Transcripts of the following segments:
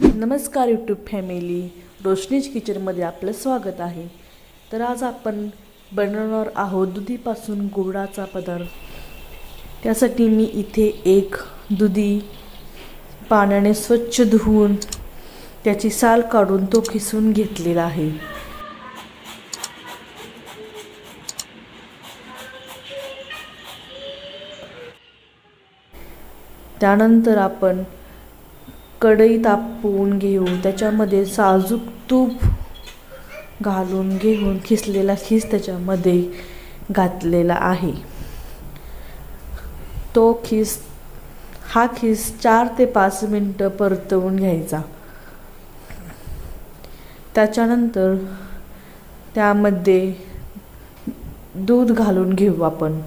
नमस्कार YouTube family Roshni's किचनमध्ये आपलं स्वागत आहे. तर आज आपण बनवणार आहोत दुधीपासून गुळाचा पदार्थ. त्यासाठी मी इथे एक दुधी पाण्याने स्वच्छ धुवून त्याची साल काढून तो खिसून घेतलेला आहे. त्यानंतर आपण कढई तापवून घेऊन त्याच्यामध्ये साजूक तूप घालून घेऊन खिसलेला खीस त्याच्यामध्ये घातलेला आहे. तो खीस हा खीस चार ते पाच मिनटं परतवून घ्यायचा. त्याच्यानंतर त्यामध्ये दूध घालून घेऊ आपण.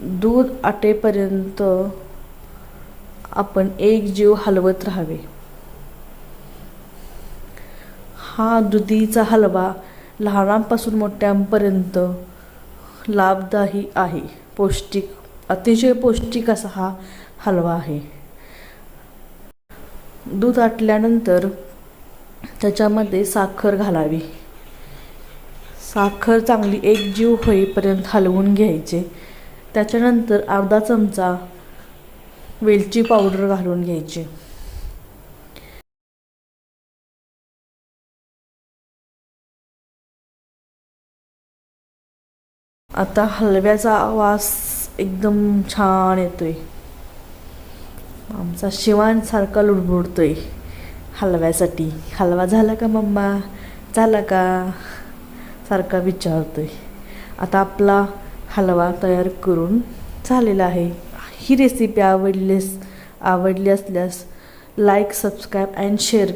दूध आटेपर्यंत आपण एक जीव हलवत राहावे. हा दुधीचा हलवा लहानांपासून मोठ्यांपर्यंत लाभदायी आहे. पौष्टिक अतिशय पौष्टिक असा हा हलवा आहे. दूध आटल्यानंतर त्याच्यामध्ये साखर घालावी. साखर चांगली एक जीव होईपर्यंत हलवून घ्यायचे. त्याच्यानंतर अर्धा चमचा वेलची पावडर घालून घ्यायची. आता हलव्याचा वास एकदम छान येतोय. आमचा शिवांसारखा लुडबुडतोय हलव्यासाठी. हलवा झाला का मम्मा? झाला का? सारखा विचारतोय. आता आपला हलवा तयार करून झालेला आहे. ही रेसिपी आवडलीस आवडली असल्यास लाईक सबस्क्राईब अँड शेअर